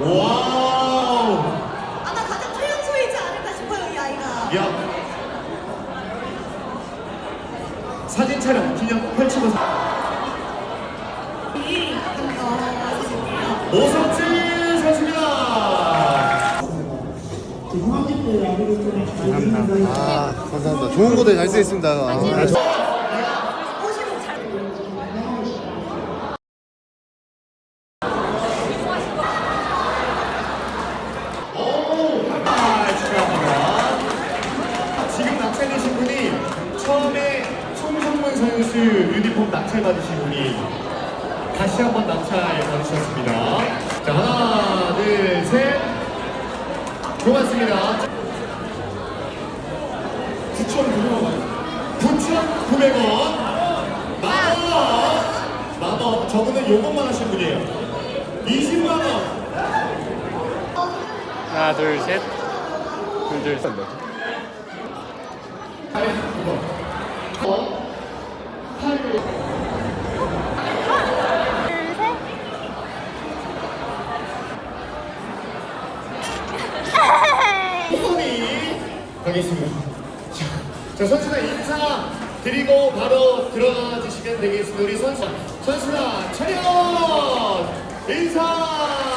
와우. 아마 가장 최연소이지 않을까 싶어요, 이 아이가. 야. 사진 촬영 기념 펼치고 이, 어, 오석진 선수입니다. 아, 감사합니다. 좋은 거들 잘 쓰겠습니다. 아, 선수 유니폼 낙찰 받으신 분이 다시 한번 낙찰 받으셨습니다. 자, 하나, 둘, 셋. 고맙습니다. 9,900원. 9,900원. 만원. 만원. 저분은 요것만 하신 분이에요. 20만원. 하나 둘 셋 둘 둘 셋 후보니 자, 자 선수단 인사 드리고 바로 들어가 주시면 되겠습니다. 우리 선수 선수단 차렷 인사.